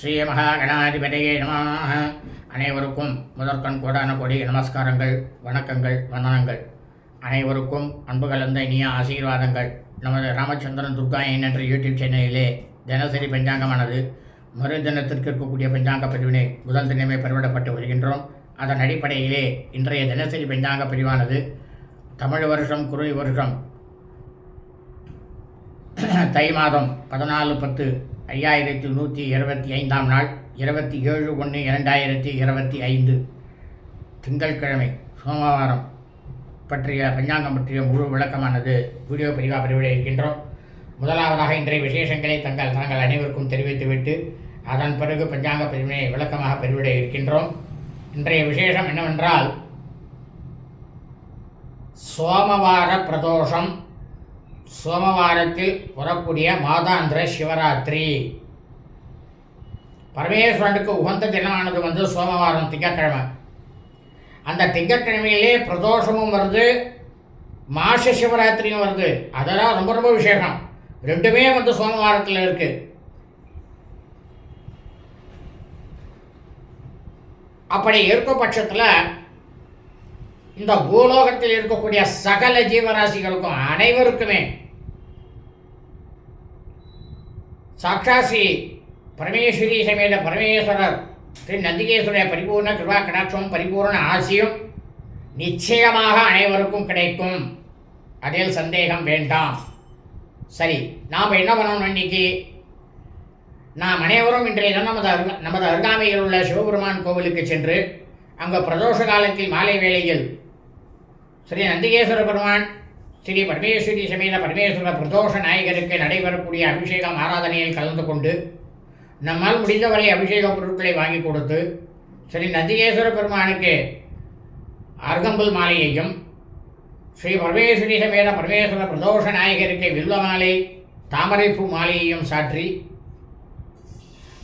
ஸ்ரீ மகாகணாதிபதியே நமः அனைவருக்கும் முதற்கண் கோடான கொடி நமஸ்காரங்கள் வணக்கங்கள் வந்தனங்கள். அனைவருக்கும் அன்பு கலந்த இனிய ஆசீர்வாதங்கள். நமது ராமச்சந்திரன் துர்கா என்ற யூடியூப் சேனலிலே தினசரி பஞ்சாங்கமானது மறு தினத்திற்கு இருக்கக்கூடிய பஞ்சாங்க பிரிவினை முதல் தினமே பெருவிடப்பட்டு வருகின்றோம். அதன் அடிப்படையிலே இன்றைய தினசரி பஞ்சாங்க பிரிவானது தமிழ் வருஷம் குருவி வருஷம் தை மாதம் பதினாலு பத்து ஐயாயிரத்தி நூற்றி இருபத்தி ஐந்தாம் நாள் இருபத்தி ஏழு ஒன்று இரண்டாயிரத்தி இருபத்தி ஐந்து திங்கட்கிழமை சோமவாரம் பற்றிய பஞ்சாங்கம் பற்றிய முழு விளக்கமானது வீடியோ பதிவாக பதிவிட இருக்கின்றோம். முதலாவதாக இன்றைய விசேஷங்களை தங்கள் தாங்கள் அனைவருக்கும் தெரிவித்துவிட்டு அதன் பிறகு பஞ்சாங்க பதிவினை விளக்கமாக பதிவிட இருக்கின்றோம். இன்றைய விசேஷம் என்னவென்றால் சோமவார பிரதோஷம். சோமவாரத்தில் வரக்கூடிய மாதாந்திர சிவராத்திரி. பரமேஸ்வரனுக்கு உகந்த தினமானது வந்து சோமவாரம் திங்கக்கிழமை அந்த திங்கக்கிழமையிலே பிரதோஷமும் வருது மாச சிவராத்திரியும் வருது. அதெல்லாம் ரொம்ப ரொம்ப விசேஷம். ரெண்டுமே வந்து சோமவாரத்தில் இருக்கு. அப்படி இருக்கும் பட்சத்தில் இந்த பூலோகத்தில் இருக்கக்கூடிய சகல ஜீவராசிகளுக்கும் அனைவருக்குமே சாட்சாசி பரமேஸ்வரி சமேத பரமேஸ்வரர் திரு நந்திகேஸ்வரிய பரிபூர்ண கிருபா கடாட்சமும் பரிபூர்ண ஆசியும் நிச்சயமாக அனைவருக்கும் கிடைக்கும். அதில் சந்தேகம் வேண்டாம். சரி நாம் என்ன பண்ணணும் இன்னைக்கு? நாம் அனைவரும் இன்றைய தினம் நமது அருக நமது அருகாமையில் உள்ள சிவபெருமான் கோவிலுக்கு சென்று அங்கே பிரதோஷ காலத்தில் மாலை வேளையில் ஸ்ரீ நந்திகேஸ்வர பெருமான் ஸ்ரீ பரமேஸ்வரி சமேத பரமேஸ்வர பிரதோஷ நாயகருக்கு நடைபெறக்கூடிய அபிஷேகம் ஆராதனையில் கலந்து கொண்டு நம்மால் முடிந்தவரை அபிஷேக பொருட்களை வாங்கி கொடுத்து ஸ்ரீ நந்திகேஸ்வர பெருமானுக்கு அர்கம்புல் மாலையையும் ஸ்ரீ பரமேஸ்வரி சமேத பரமேஸ்வர பிரதோஷ நாயகருக்கு வில்வ மாலை தாமரைப்பூ மாலையையும் சாற்றி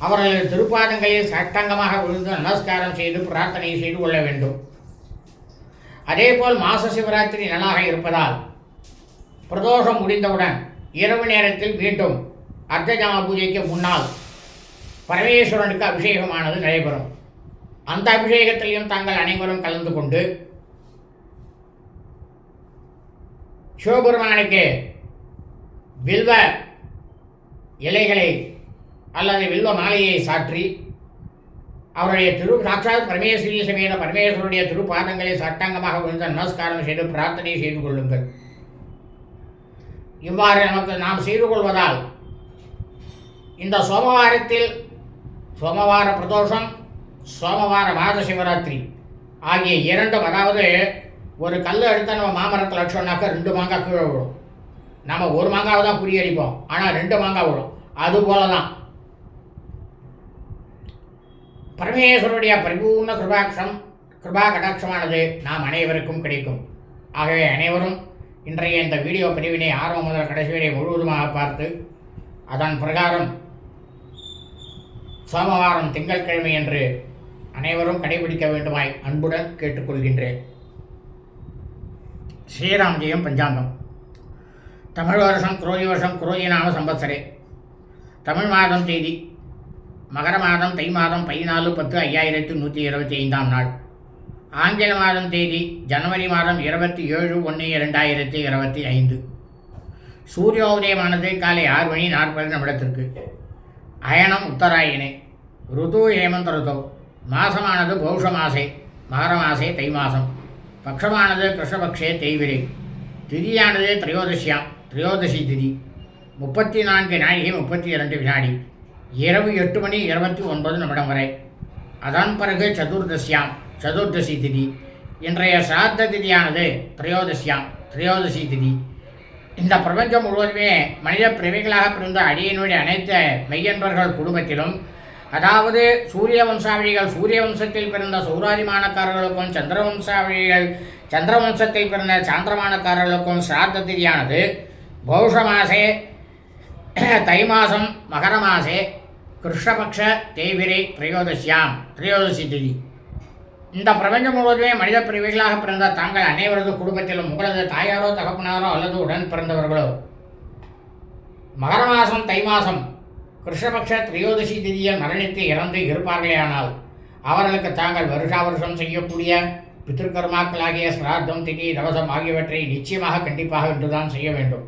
அவர்களது திருப்பாதங்களில் சட்டங்கமாக விழுந்து நமஸ்காரம் செய்து பிரார்த்தனை செய்து கொள்ள வேண்டும். அதேபோல் மாச சிவராத்திரி நாளாக இருப்பதால் பிரதோஷம் முடிந்தவுடன் இரவு நேரத்தில் மீண்டும் அர்த்தஜாம பூஜைக்கு முன்னால் பரமேஸ்வரனுக்கு அபிஷேகமானது நடைபெறும். அந்த அபிஷேகத்திலையும் தாங்கள் அனைவரும் கலந்து கொண்டு சிவபெருமானுக்கு வில்வ இலைகளை அல்லது வில்வ மாலையை சாற்றி அவருடைய திரு சாட்சாத் பரமேஸ்வரி சமேத பரமேஸ்வருடைய திருப்பாதங்களை சட்டாங்கமாக விழுந்த நமஸ்காரம் செய்து பிரார்த்தனை செய்து கொள்ளுங்கள். இவ்வாறு நமக்கு நாம் செய்து கொள்வதால் இந்த சோமவாரத்தில் சோமவார பிரதோஷம் சோமவார மாத சிவராத்திரி ஆகிய இரண்டும் அதாவது ஒரு கல் எடுத்த நம்ம மாமரத்தில் அடிச்சோம்னாக்கா ரெண்டு மாங்காய் கீழே விடும் நம்ம ஒரு மாங்காவை தான் குறியடிப்போம் ஆனால் ரெண்டு மாங்காய் விடும் அது போல தான் பரமேஸ்வருடைய பரிபூர்ண கிருபாட்சம் கிருபா கடாட்சமானது நாம் அனைவருக்கும் கிடைக்கும். ஆகவே அனைவரும் இன்றைய இந்த வீடியோ பதிவினை ஆர்வம் முதல் கடைசி வரை முழுவதுமாக பார்த்து அதன் பிரகாரம் சோமவாரம் திங்கட்கிழமை என்று அனைவரும் கடைபிடிக்க வேண்டுமாய் அன்புடன் கேட்டுக்கொள்கின்றேன். ஸ்ரீராம்ஜியம் பஞ்சாங்கம். தமிழ் வருஷம் குரோதி வருஷம் குரோதி நாம சம்பத்சரே. தமிழ் மாதம் தேதி மகர மாதம் தை மாதம் பதினாலு பத்து ஐயாயிரத்து நூற்றி இருபத்தி ஐந்தாம் நாள். ஆங்கில மாதம் தேதி ஜனவரி மாதம் இருபத்தி ஏழு ஒன்று இரண்டாயிரத்தி இருபத்தி ஐந்து. சூரியோதயமானது காலை ஆறு மணி நாற்பது நிமிடத்திற்கு. அயனம் உத்தராயணே ருது ஹேமந்த ருதோ. மாசமானது பௌஷ மாசே மகர மாசே தை மாதம் பக்ஷமானது கிருஷ்ணபக்ஷே தெய்விரே. திதியானது திரையோதசியாம் திரையோதசி திதி. முப்பத்தி நான்கு நாழிகை முப்பத்தி இரண்டு வினாடி. இரவு எட்டு மணி இருபத்தி ஒன்பது நிமிடம் வரை. அதன் பிறகு சதுர்தசியாம் சதுர்தசி திதி. இன்றைய சாத்த திதியானது திரையோதசியாம் திரையோதசி திதி. இந்த பிரபஞ்சம் முழுவதுமே மனித பிரிவைகளாக பிறந்த அடியினுடைய அனைத்து மெய்யன்பர்கள் குடும்பத்திலும் அதாவது சூரிய வம்சாவளிகள் சூரிய வம்சத்தில் பிறந்த சௌராதிமானக்காரர்களுக்கும் சந்திர வம்சாவளிகள் சந்திர வம்சத்தில் பிறந்த சாந்திரமானக்காரர்களுக்கும் சிராத்த திதியானது. பௌஷ மாசே தை மாதம் மகர மாசே கிருஷ்ணபக்ஷ தேய்பிரை திரையோதசியாம் திரையோதசி திதி இந்த பிரபஞ்சம் முழுவதுமே மனித பிரிவுகளாக பிறந்த தாங்கள் அனைவரது குடும்பத்திலும் உங்களது தாயாரோ தகப்பனாரோ அல்லது உடன் பிறந்தவர்களோ. மகர மாதம் தை மாதம் கிருஷ்ணபக்ஷ திரையோதசி திதியை மரணித்து இறந்து இருப்பார்களேயானால் அவர்களுக்கு தாங்கள் வருஷா வருஷம் செய்யக்கூடிய பித்திருக்கர்மாக்களாகிய சிரார்த்தம் திதி தவசம் ஆகியவற்றை நிச்சயமாக கண்டிப்பாக என்றுதான் செய்ய வேண்டும்.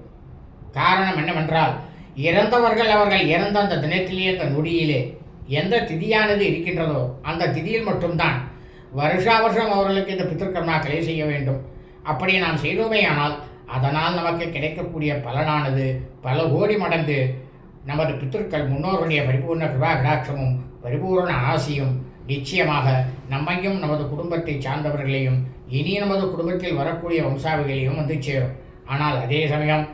காரணம் என்னவென்றால் இறந்தவர்கள் அவர்கள் இறந்த அந்த தினத்திலேயே அந்த நொடியிலே எந்த திதியானது இருக்கின்றதோ அந்த திதியில் மட்டும்தான் வருஷா வருஷம் அவர்களுக்கு இந்த பித்திருக்கர்மாக்களை செய்ய வேண்டும். அப்படி நாம் செய்தோமேயானால் அதனால் நமக்கு கிடைக்கக்கூடிய பலனானது பல கோடி மடங்கு நமது பித்திருக்கள் முன்னோருடைய பரிபூர்ண கிருபாகடாட்சமும் பரிபூர்ண ஆசியும் நிச்சயமாக நம்மையும் நமது குடும்பத்தை சார்ந்தவர்களையும் இனி நமது குடும்பத்தில் வரக்கூடிய வம்சாவிகளையும் வந்து சேரும். ஆனால் அதே சமயம்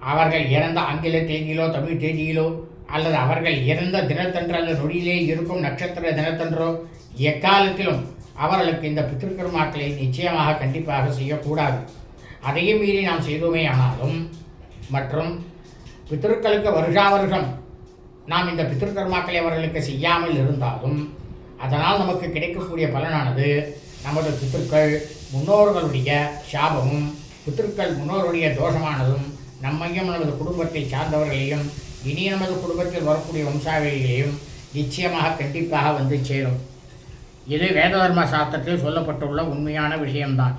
அவர்கள் இறந்த ஆங்கில தேதியிலோ தமிழ் தேதியிலோ அல்லது அவர்கள் இறந்த தினத்தன்று அந்த நொடியிலே இருக்கும் நட்சத்திர தினத்தன்றோ எக்காலத்திலும் அவர்களுக்கு இந்த பித்திருக்கர்மாக்களை நிச்சயமாக கண்டிப்பாக செய்யக்கூடாது. அதையும் மீறி நாம் செய்தோமே ஆனாலும் மற்றும் பித்திருக்களுக்கு வருஷா வருஷம் நாம் இந்த பித்திருக்கர்மாக்களை அவர்களுக்கு செய்யாமல் இருந்தாலும் அதனால் நமக்கு கிடைக்கக்கூடிய பலனானது நமது பித்திருக்கள் முன்னோர்களுடைய சாபமும் பித்திருக்கள் முன்னோருடைய தோஷமானதும் நம்மையும் நமது குடும்பத்தை சார்ந்தவர்களையும் இனி நமது குடும்பத்தில் வரக்கூடிய வம்சாவளிகளையும் நிச்சயமாக கண்டிப்பாக வந்து சேரும். இது வேததர்ம சாஸ்திரத்தில் சொல்லப்பட்டுள்ள உண்மையான விஷயம்தான்.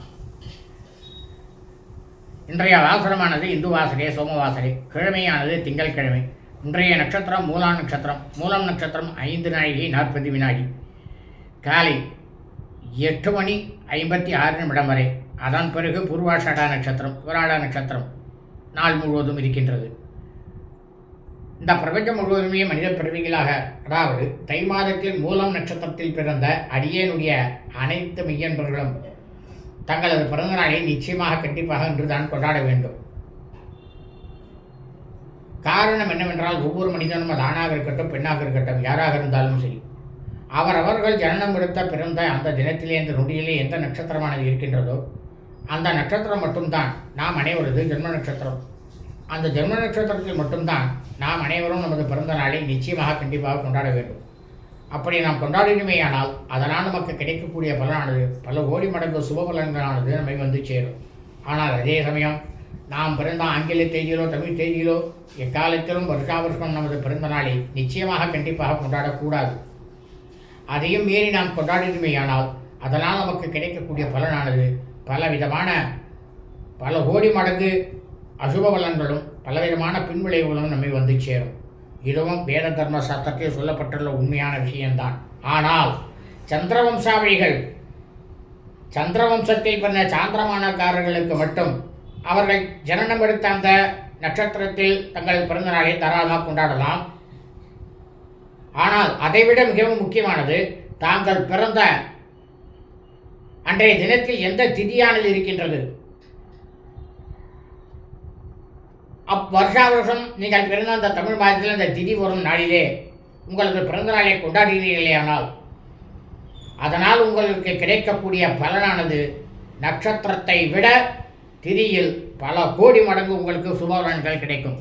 இன்றைய வாசனமானது இந்து வாசரே சோமவாசரே கிழமையானது திங்கள்கிழமை. இன்றைய நட்சத்திரம் மூலா நட்சத்திரம் மூலம் நட்சத்திரம் ஐந்து நாழிகை நாற்பது வினாடி. காலை எட்டு மணி ஐம்பத்தி ஆறு நிமிடம் வரை. அதன் பிறகு பூர்வாஷாடா நட்சத்திரம் புராடா நட்சத்திரம் நாள் முழுவதும் இருக்கின்றது. இந்த பிரபஞ்சம் முழுவதுமே மனித பிறவிகளாக அதாவது தை மாதத்தில் மூலம் நட்சத்திரத்தில் பிறந்த அடியேனுடைய அனைத்து மெய்யன்பர்களும் தங்களது பிறந்த நாளை நிச்சயமாக கண்டிப்பாக இன்றுதான் கொண்டாட வேண்டும். காரணம் என்னவென்றால் ஒவ்வொரு மனிதனும் அது ஆணாக இருக்கட்டும் பெண்ணாக இருக்கட்டும் யாராக இருந்தாலும் சரி அவரவர்கள் ஜனனம் எடுத்த பிறந்த அந்த தினத்திலே அந்த நொடியிலே எந்த நட்சத்திரமானது இருக்கின்றதோ அந்த நட்சத்திரம் மட்டும்தான். நாம் அனைவரது ஜென்ம நட்சத்திரம். அந்த ஜென்ம நட்சத்திரத்தில் மட்டும்தான் நாம் அனைவரும் நமது பிறந்த நாளை நிச்சயமாக கண்டிப்பாக கொண்டாட வேண்டும். அப்படி நாம் கொண்டாடினுமேயானால் அதனால் நமக்கு கிடைக்கக்கூடிய பலனானது பல கோடி மடங்கு சுப பலன்களானது நம்மை வந்து சேரும். ஆனால் அதே சமயம் நாம் பிறந்த ஆங்கில தேதியிலோ தமிழ் தேதியிலோ எக்காலத்திலும் வருஷா வருஷம் நமது பிறந்த நாளை நிச்சயமாக கண்டிப்பாக கொண்டாடக்கூடாது. அதையும் மீறி நாம் கொண்டாடினுமேயானால் அதனால் நமக்கு கிடைக்கக்கூடிய பலனானது பல விதமான பல கோடி மடங்கு அசுப பலன்களும் பலவிதமான பின்விளைவுகளும் நம்மை வந்து சேரும். இதுவும் வேத தர்ம சாஸ்திரத்தில் சொல்லப்பட்டுள்ள உண்மையான விஷயம்தான். ஆனால் சந்திரவம்சாவளிகள் சந்திரவம்சத்தில் பிறந்த சாந்திரமானக்காரர்களுக்கு மட்டும் அவர்கள் ஜனனம் எடுத்த அந்த நட்சத்திரத்தில் தங்களது பிறந்த நாளை தாராளமாக கொண்டாடலாம். ஆனால் அதைவிட மிகவும் முக்கியமானது தாங்கள் பிறந்த அன்றைய தினத்தில் எந்த திதியானது இருக்கின்றது? அப் வருஷா வருஷம் நீங்கள் பிறந்த அந்த தமிழ் மாதத்தில் அந்த திதி வரும் நாளிலே உங்களது பிறந்த நாளை கொண்டாடுகிறீர்களேயானால் அதனால் உங்களுக்கு கிடைக்கக்கூடிய பலனானது நட்சத்திரத்தை விட திதியில் பல கோடி மடங்கு உங்களுக்கு சுபபலன்கள் கிடைக்கும்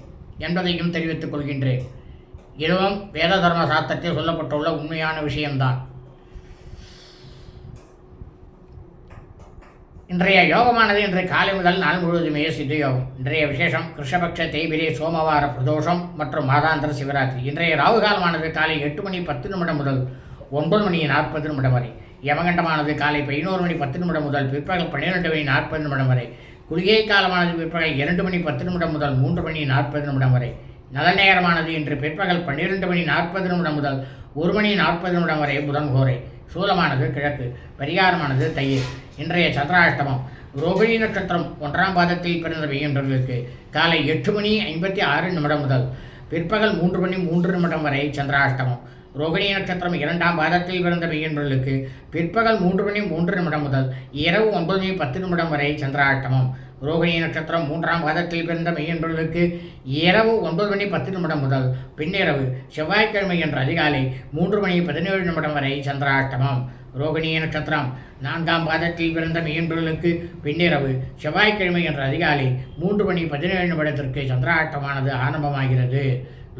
என்பதையும் தெரிவித்துக் கொள்கின்றேன். இதுவும் வேத தர்ம சாஸ்திரத்தில் சொல்லப்பட்டுள்ள உண்மையான விஷயம்தான். இன்றைய யோகமானது இன்று காலை முதல் நாள் முழுவதுமே சித்த யோகம் இன்றைய விசேஷம் கிருஷ்ணபக்ஷ தேய்பிரே சோமவார பிரதோஷம் மற்றும் மாதாந்திர சிவராத்திரி. இன்றைய ராகு காலமானது காலை எட்டு மணி பத்து நிமிடம் முதல் ஒன்பது மணி நாற்பது நிமிடம் வரை. யமகண்டமானது காலை பதினோரு மணி பத்து நிமிடம் முதல் பிற்பகல் பன்னிரெண்டு மணி நாற்பது நிமிடம் வரை. குளிகை காலமானது பிற்பகல் இரண்டு மணி பத்து நிமிடம் முதல் மூன்று மணி நாற்பது நிமிடம் வரை. நல்ல நேரமானது இன்று பிற்பகல் பன்னிரெண்டு மணி நாற்பது நிமிடம் முதல் ஒரு மணி நாற்பது நிமிடம் வரை புதன் கோரை. சூலமானது கிழக்கு. பரிகாரமானது தையர். இன்றைய சந்திராஷ்டமம் ரோகிணி நட்சத்திரம் ஒன்றாம் பாதத்தில் பிறந்த பெய்கின்றவர்களுக்கு காலை எட்டு மணி ஐம்பத்தி ஆறு நிமிடம் முதல் பிற்பகல் மூன்று மணி மூன்று நிமிடம் வரை சந்திராஷ்டமம். ரோகிணி நட்சத்திரம் இரண்டாம் பாதத்தில் பிறந்த பெய்கின்றவர்களுக்கு பிற்பகல் மூன்று மணி மூன்று நிமிடம் முதல் இரவு ஒன்பது மணி பத்து நிமிடம் வரை சந்திராஷ்டமம். ரோகிணி நட்சத்திரம் மூன்றாம் பாதத்தில் பிறந்த மெய்யன்பர்களுக்கு இரவு ஒன்பது மணி பத்து நிமிடம் முதல் பின்னிரவு செவ்வாய்க்கிழமை என்ற அதிகாலை மூன்று மணி பதினேழு நிமிடம் வரை சந்திராஷ்டமம். ரோகிணி நட்சத்திரம் நான்காம் பாதத்தில் பிறந்த மெய்யன்பர்களுக்கு பின்னிரவு செவ்வாய்க்கிழமை என்ற அதிகாலை மூன்று மணி பதினேழு நிமிடத்திற்கு சந்திராட்டமானது ஆரம்பமாகிறது.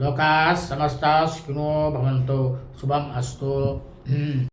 லோகா சமஸ்தா ஸ்கினோ பவந்தோ. சுபம் அஸ்தோ.